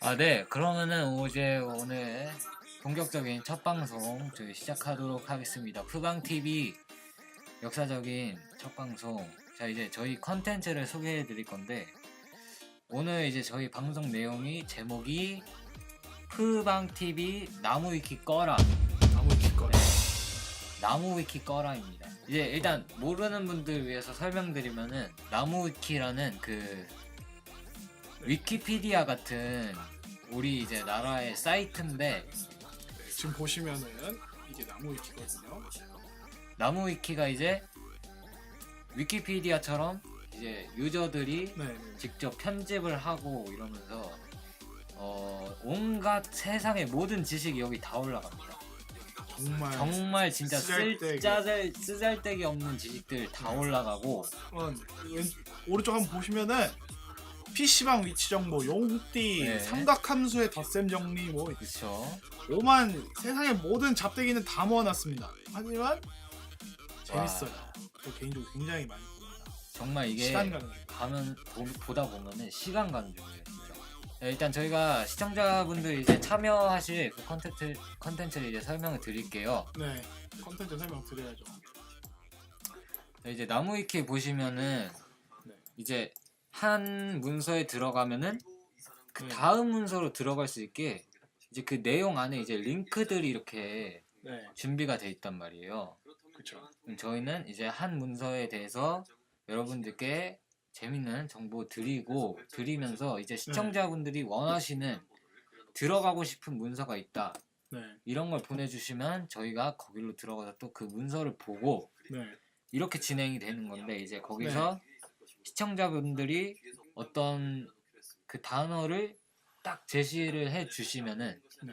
아, 네. 그러면은 이제 오늘 본격적인 첫 방송 저희 시작하도록 하겠습니다. 푸방 TV 역사적인 첫 방송. 자, 이제 저희 컨텐츠를 소개해 드릴 건데 오늘 이제 저희 방송 내용이 제목이 푸방 TV 나무 위키 꺼라. 나무 기꺼. 네. 나무 위키 꺼라입니다. 이제 일단 모르는 분들 위해서 설명드리면은 나무 위키라는 그 위키피디아 같은 우리 이제 나라의 사이트인데 네, 지금 보시면은 이게 나무 위키거든요. 나무 위키가 이제 위키피디아처럼 이제 유저들이 네, 네. 직접 편집을 하고 이러면서 어, 온갖 세상의 모든 지식이 여기 다 올라갑니다. 정말 정말 진짜. 쓸짜잘 쓰잘데기 없는 지식들 다 올라가고 어, 왼, 오른쪽 한번 보시면은 PC방 위치 정보, 용띠, 네. 삼각함수의 덧셈 정리 뭐 그쵸 오만 세상의 모든 잡대기는 다 모아놨습니다. 하지만 재밌어요. 저 개인적으로 굉장히 많이 봅니다. 정말 이게 시간 가는 중. 가면 보, 보다 보면은 시간 가는 중이에요 진짜. 네, 일단 저희가 시청자분들 이제 참여하실 그 컨텐츠 컨텐츠를 이제 설명을 드릴게요. 네, 컨텐츠 설명 드려야죠. 네, 이제 나무위키 보시면은 네. 이제 한 문서에 들어가면은 그 네. 다음 문서로 들어갈 수 있게 이제 그 내용 안에 이제 링크들이 이렇게 네, 준비가 돼 있단 말이에요. 그렇죠. 저희는 이제 한 문서에 대해서 여러분들께 재밌는 정보 드리고 드리면서 이제 시청자분들이 원하시는 들어가고 싶은 문서가 있다. 네, 이런 걸 보내주시면 저희가 거기로 들어가서 또 그 문서를 보고 네, 이렇게 진행이 되는 건데 이제 거기서 시청자분들이 어떤 그 단어를 딱 제시를 해 주시면은 네,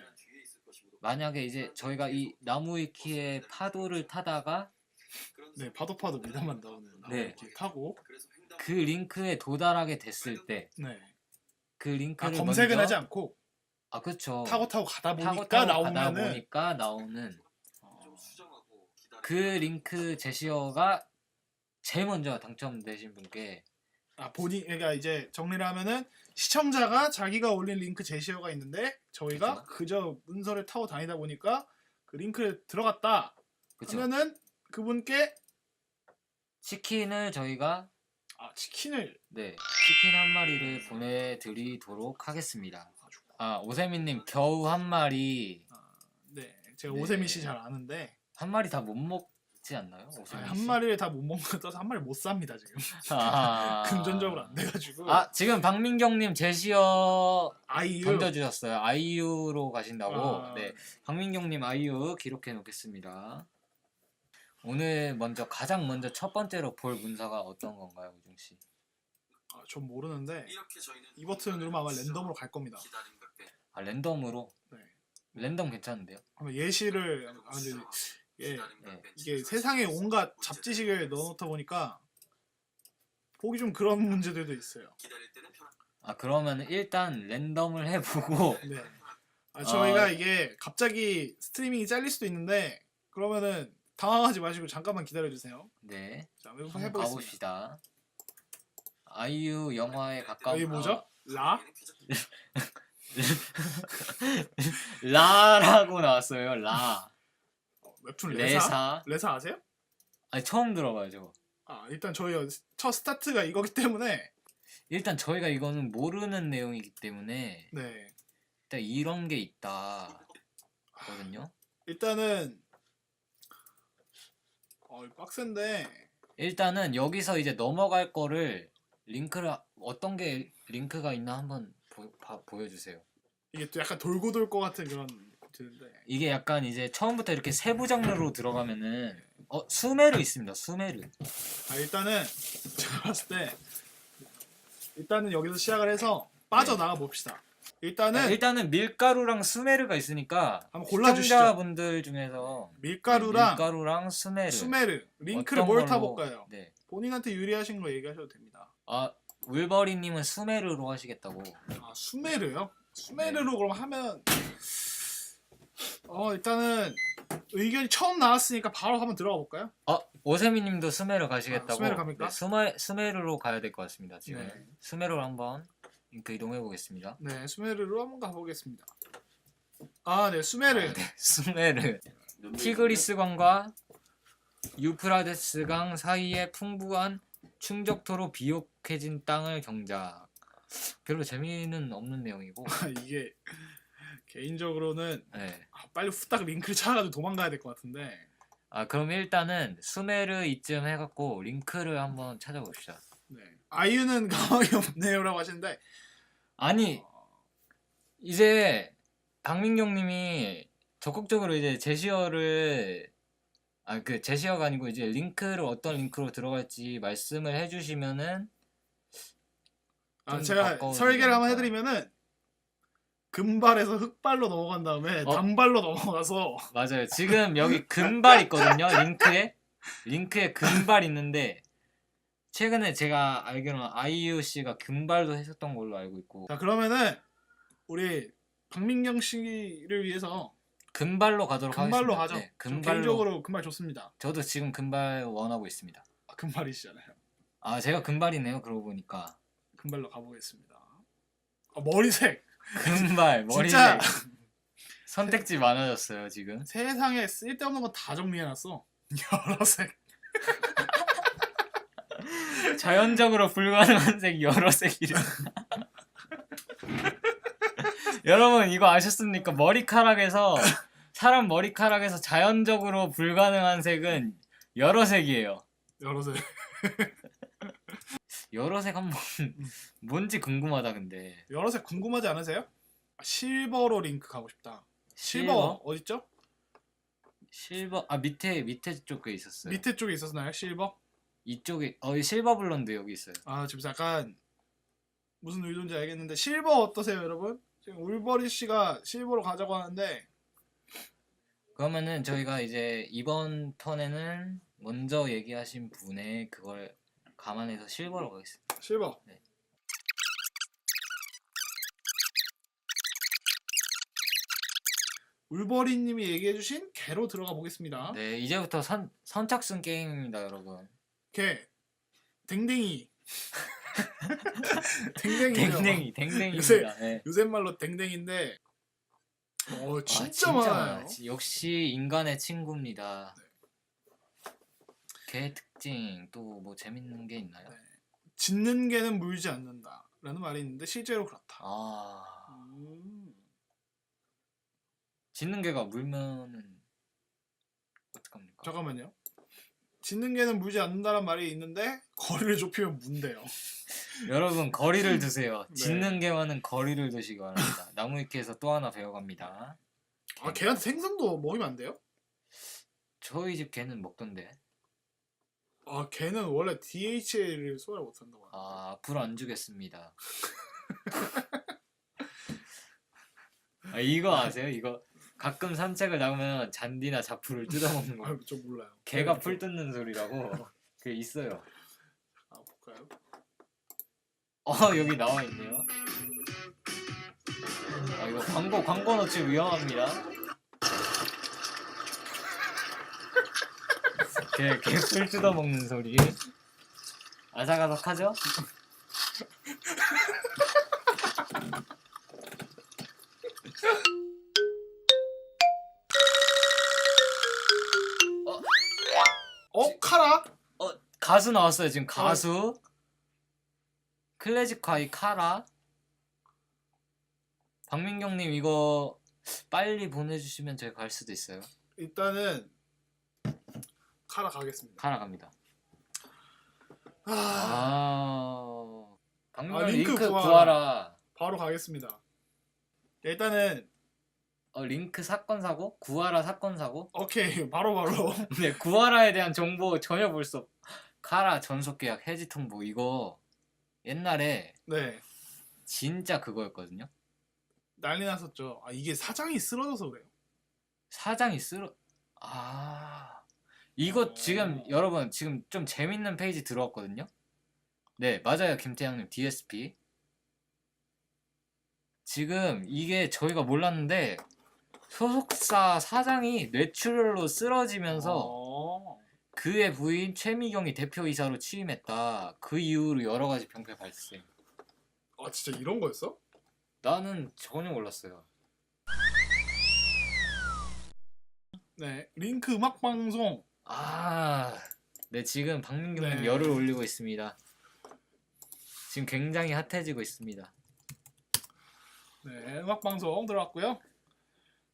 만약에 이제 저희가 이 나무위키의 파도를 타다가 네, 파도 파도 미담만 나오는 나무 네. 위키 타고, 그 링크에 도달하게 됐을 때 그 네, 아, 링크를 검색은 먼저 하지 않고 아 그쵸 타고 타고 가다 보니까 타고 타고 가다 나오면은 보니까 나오는 어, 그 링크 제시어가 제일 먼저 당첨되신 분께 아 본인 그러니까 이제 정리를 하면은 시청자가 자기가 올린 링크 제시어가 있는데 저희가 그쵸. 그저 문서를 타고 다니다 보니까 그 링크에 들어갔다 그쵸. 하면은 그분께 치킨을 저희가 아 치킨을 네 치킨 한 마리를 보내드리도록 하겠습니다. 아 오세민님 겨우 한 마리. 아, 네 제가 네. 오세민 씨 잘 아는데 한 마리 다 못 먹지 않나요 오세민 아, 씨? 한 마리를 다 못 먹는 거 떠서 한 마리 못 삽니다 지금. 아... 금전적으로 안 돼가지고. 아 지금 박민경님 제시어 아이유. 던져주셨어요. 아이유로 가신다고? 아, 네 박민경님 아이유 기록해 놓겠습니다. 오늘 먼저 가장 먼저 첫 번째로 볼 문서가 어떤 건가요, 우중 씨? 아, 전 모르는데 이렇게 저희는 이 버튼 누르면 아마 랜덤으로 갈 겁니다 아 랜덤으로 네 랜덤 괜찮은데요? 아마 예시를 아 근데 예 네. 것들 이게 세상에 온갖 잡지식을 넣어놓다 보니까 보기 좀 그런 문제들도 있어요. 기다릴 때는 편한 아 그러면 일단 랜덤을 해보고 네. 아, 저희가 아. 이게 갑자기 스트리밍이 잘릴 수도 있는데 그러면은 당황하지 마시고 잠깐만 기다려주세요. 네 자, 한번 한번 해보겠습니다. 가봅시다. 아이유 영화에 가까운 여기 뭐죠? 라? 아, 라라고 나왔어요. 라 어, 웹툰 레사? 레사. 레사 아세요? 아니 처음 들어봐요, 저거. 아 일단 저희 첫 스타트가 이거기 때문에 일단 저희가 이거는 모르는 내용이기 때문에 네 일단 이런 게 있다. 거든요. 일단은 어 빡센데 일단은 여기서 이제 넘어갈 거를 링크를 어떤 게 링크가 있나 한번 보, 봐- 보여주세요. 이게 또 약간 돌고 돌 것 같은 그런 드는데 이게 약간 이제 처음부터 이렇게 세부 장르로 들어가면은 어 수메르 있습니다. 수메르. 아 일단은 제가 봤을 때 일단은 여기서 시작을 해서 빠져나가 봅시다. 일단은 아, 일단은 밀가루랑 수메르가 있으니까 한번 골라주시죠. 시청자분들 중에서 밀가루랑 밀가루랑 수메르 수메르 링크를 어떤 뭘 걸로- 타볼까요? 네. 본인한테 유리하신 거 얘기하셔도 됩니다. 아 울버리님은 수메르로 하시겠다고. 아 수메르요? 수메르로 그럼 하면 어 일단은 의견이 처음 나왔으니까 바로 한번 들어가 볼까요? 어 오세미님도 스메르 가시겠다고? 아, 스메르 갑니까? 네, 스메 스메르로 가야 될 것 같습니다 지금. 네. 스메르로 한번 링크 이동해 보겠습니다. 네, 수메르로 한번 가보겠습니다. 아, 네, 수메르. 아, 네, 스메르. 티그리스강과 유프라데스강 사이에 풍부한 충적토로 비옥해진 땅을 경작. 별로 재미는 없는 내용이고. 아, 이게 개인적으로는 네. 아, 빨리 후딱 링크를 찾아가지고 도망가야 될 것 같은데. 아 그럼 일단은 수메르 이쯤 해갖고 링크를 한번 찾아봅시다. 네. 아이유는 가망이 없네요라고 하시는데 아니 이제 박민경님이 적극적으로 이제 제시어를 아 그 제시어가 아니고 이제 링크를 어떤 링크로 들어갈지 말씀을 해주시면은 아, 좀 제가 가까워지지 설계를 한번 않을까. 해드리면은 금발에서 흑발로 넘어간 다음에 어? 단발로 넘어가서 맞아요. 지금 여기 금발 있거든요. 링크에 링크에 금발 있는데 최근에 제가 알기로는 아이유 씨가 금발도 했었던 걸로 알고 있고 자 그러면은 우리 박민경 씨를 위해서 금발로 가도록 금발로 하겠습니다. 가죠. 네, 저 금발로. 개인적으로 금발 좋습니다. 저도 지금 금발 원하고 있습니다. 아, 금발이시잖아요. 아 제가 금발이네요. 그러고 보니까 금발로 가보겠습니다. 아, 머리색 금발 머리색 진짜 선택지 많아졌어요 지금. 세상에 쓸데없는 거 다 정리해놨어. 여러 색. 자연적으로 불가능한 색 여러 색이래. 여러분 이거 아셨습니까? 머리카락에서 사람 머리카락에서 자연적으로 불가능한 색은 여러 색이에요. 여러 색. 여러 색 한번 뭔지 궁금하다 근데. 여러 색 궁금하지 않으세요? 아, 실버로 링크 가고 싶다. 실버, 실버? 어딨죠? 실버 아 밑에 밑에 쪽에 있었어요. 밑에 쪽에 있었나요? 실버? 이쪽에 어 이 실버 블론드 여기 있어요. 아 지금 잠깐 무슨 의도인지 알겠는데 실버 어떠세요, 여러분? 지금 울버리 씨가 실버로 가자고 하는데 그러면은 저희가 이제 이번 턴에는 먼저 얘기하신 분의 그걸 감안해서 실버로 가겠습니다. 실버. 네. 울버리님이 얘기해주신 개로 들어가 보겠습니다. 네, 이제부터 선 선착순 게임입니다, 여러분. 개, 댕댕이. 댕댕이죠. 댕댕이, 댕댕이입니다. 네. 요새 말로 댕댕인데 어 아, 진짜, 많아요. 많아요. 지- 역시 인간의 친구입니다. 개 특징 또 뭐 재밌는 게 있나요? 네. 짖는 개는 물지 않는다라는 말이 있는데 실제로 그렇다. 아, 음. 짖는 개가 물면은 어떡합니까? 잠깐만요. 짖는 개는 물지 않는다는 말이 있는데 거리를 좁히면 문대요. 여러분 거리를 두세요. 네. 짖는 개와는 거리를 두시기 바랍니다. 나무위키에서 또 하나 배워갑니다. 아 개한테 생선도 먹이면 안 돼요? 저희 집 개는 먹던데. 아 개는 원래 DHA를 소화를 못한다고. 하는데. 아, 앞으로 안 주겠습니다. 아, 이거 아세요? 이거 가끔 산책을 나가면 잔디나 잡풀을 뜯어먹는 거. 아, 저 몰라요. 개가 풀 뜯는 소리라고 그게 있어요. 아 볼까요? 어 여기 나와 있네요. 아 이거 광고 광고 넣지 위험합니다. 개 개풀 뜯어 먹는 소리. 아삭아삭하죠? 어 카라? 가수 나왔어요 지금 가수. 클래식 과이 카라. 박민경님 이거 빨리 보내주시면 저희 갈 수도 있어요. 일단은 카라 가겠습니다. 카라 갑니다. 아, 아, 박민경 아, 링크 링크, 구하라. 구하라. 바로 가겠습니다. 일단은 어, 링크 사건 사고 구하라 사건 사고. 오케이 바로 바로 네, 구하라에 대한 정보 전혀 볼 수 없. 카라 전속 계약 해지 통보 이거 옛날에 네 진짜 그거였거든요. 난리 났었죠. 아 이게 사장이 쓰러져서 그래요. 사장이 쓰러 아 이거 어. 지금 여러분 지금 좀 재밌는 페이지 들어왔거든요. 네 맞아요 김태양님 DSP 지금 이게 저희가 몰랐는데 소속사 사장이 뇌출혈로 쓰러지면서 어. 그의 부인 최미경이 대표이사로 취임했다. 그 이후로 여러 가지 병폐 발생. 아 진짜 이런 거였어? 나는 전혀 몰랐어요. 네 링크 음악 방송 아, 네 지금 박민경님 네. 열을 올리고 있습니다. 지금 굉장히 핫해지고 있습니다. 네 음악 방송 들어왔고요.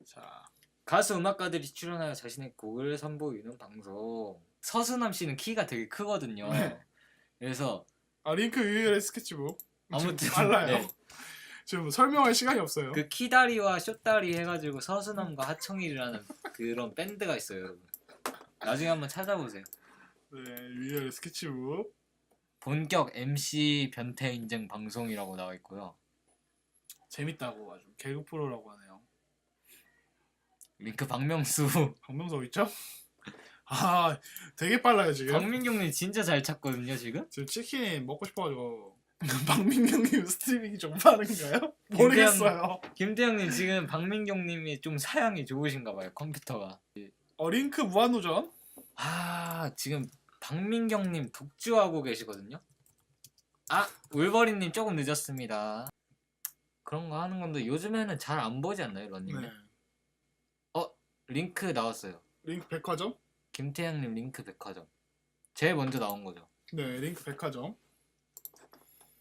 자 가수 음악가들이 출연하여 자신의 곡을 선보이는 방송. 서수남 씨는 키가 되게 크거든요. 네. 그래서 아, 링크 유일의 스케치북 아무튼 빨라요. 네. 지금 설명할 시간이 없어요. 그 키다리와 쇼다리 해가지고 서수남과 하청일이라는 그런 밴드가 있어요, 여러분. 나중에 한번 찾아보세요. 네 유일의 스케치북 본격 MC 변태 인증 방송이라고 나와 있고요. 재밌다고 아주 개그 프로라고 하네요. 링크 박명수, 박명석 있죠? 아 되게 빨라요 지금. 박민경님 진짜 잘 찾거든요, 지금. 지금 치킨 먹고 싶어가지고 박민경님 스트리밍이 좀 빠른가요? 모르겠어요. 김태형님 지금 박민경님이 좀 사양이 좋으신가 봐요, 컴퓨터가. 어 링크 무한도전 아 지금 박민경님 독주하고 계시거든요. 아 울버린님 조금 늦었습니다. 그런 거 하는 건데 요즘에는 잘 안 보지 않나요, 런닝? 네. 링크 나왔어요. 링크 백화점 김태형님 링크 백화점. 제일 먼저 나온 거죠. 네 링크 백화점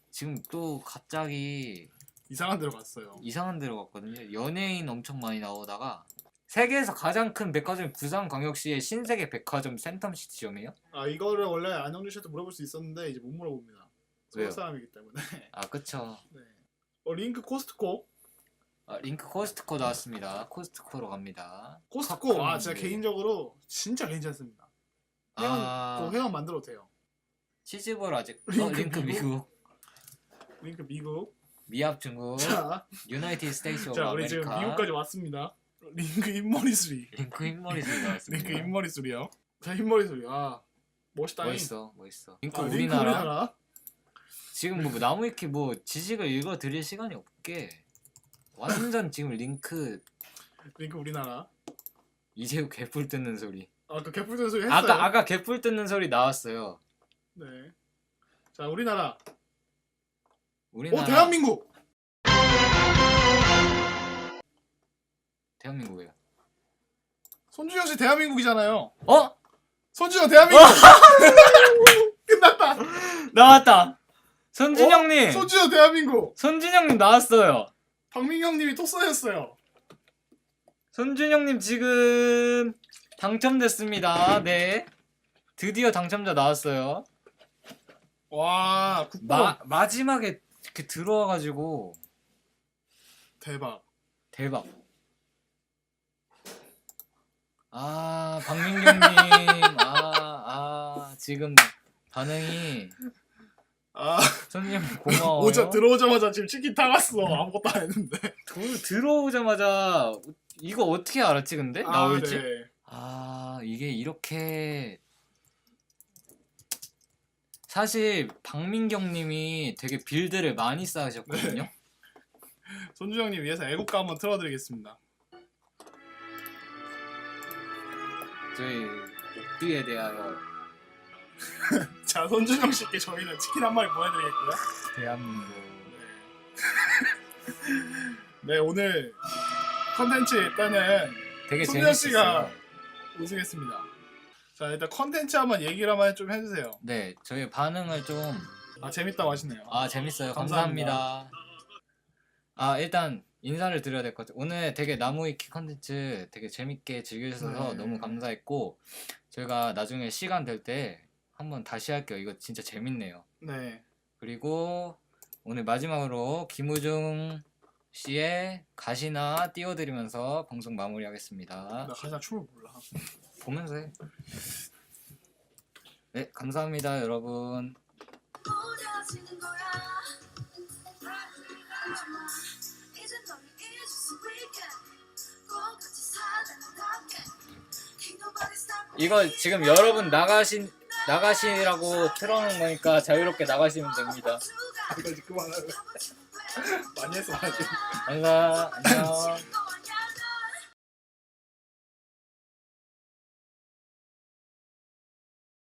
지금 또 갑자기 이상한 데로 갔어요. 이상한 데로 갔거든요. 연예인 엄청 많이 나오다가 세계에서 가장 큰 백화점이 부산광역시의 신세계 백화점 센텀시티점이에요. 아 이거를 원래 안영준 씨한테 물어볼 수 있었는데 이제 못 물어봅니다. 왜요? 서울 사람이기 때문에. 아 그쵸. 네. 어 링크 코스트코 아, 링크 코스트코 나왔습니다. 코스트코로 갑니다. 코스트코 아컵 제가 컵 개인적으로 진짜 괜찮습니다. 회원 아그 회원 만들어도 돼요. 치즈볼 아직 어, 링크 링크 미국? 미국 링크 미국. 미합 중국 자, 유나이티드 스테이츠 오브 자 우리 지금 아메리카 미국까지 왔습니다. 링크 흰머리 수리. 링크 흰머리 소리 나왔습니다. 링크 흰머리 수리요. 자 흰머리 수리. 아 멋있다. 멋있어 멋있어. 링크 아, 링크 우리나라 우리나라. 지금 뭐 나무위키 뭐 지식을 읽어 드릴 시간이 없게 완전 지금 링크 링크 우리나라. 이재욱 개뿔 뜯는 소리. 아그 개풀전 소리 했어요. 아까 아까 개뿔 뜯는 소리 나왔어요. 네. 자 우리나라. 우리나라 오 대한민국. 대한민국이에요. 손준영 씨 대한민국이잖아요. 어? 손준영 대한민국. 끝났다. 나왔다. 손진영님. 어? 손준영 대한민국. 손진영님 나왔어요. 박민경님이 또 써였어요. 손준영님 지금 당첨됐습니다. 네. 드디어 당첨자 나왔어요. 와 마, 마지막에 이렇게 들어와가지고 대박. 대박. 아 박민경님 아, 아 지금 반응이 아 손님 고마워요. 오자 들어오자마자 지금 치킨 타갔어. 아무것도 안 했는데. 도- 들어오자마자 이거 어떻게 알았지 근데 나올지? 아, 네. 아 이게 이렇게 사실 박민경님이 되게 빌드를 많이 쌓으셨거든요. 네. 손준영님 위해서 애국가 한번 틀어드리겠습니다. 저희 옥비에 대하여 자 손준영 씨께 저희는 치킨 한 마리 보내드리겠고요. 대한민국 네 오늘 컨텐츠 일단은 되게 재밌었어요. 씨가 우승했습니다. 자 일단 컨텐츠 한번 얘기를 한번 좀 해주세요. 네 저희 반응을 좀아 재밌다고 하시네요. 아 재밌어요. 감사합니다. 감사합니다. 아 일단 인사를 드려야 될 것 같아요. 오늘 되게 나무위키 컨텐츠 되게 재밌게 즐겨주셔서 네. 너무 감사했고 저희가 나중에 시간 될 때 한번 다시 할게요. 이거 진짜 재밌네요. 네. 그리고 오늘 마지막으로 김우중 씨의 가시나 띄워드리면서 방송 마무리하겠습니다. 나 가장 춤을 몰라. 보면서 해. 네 감사합니다 여러분. 이거 지금 여러분 나가신 나가시라고 틀어놓은 거니까 자유롭게 나가시면 됩니다. 그만하고 많이 했어 많이. 감사 안녕.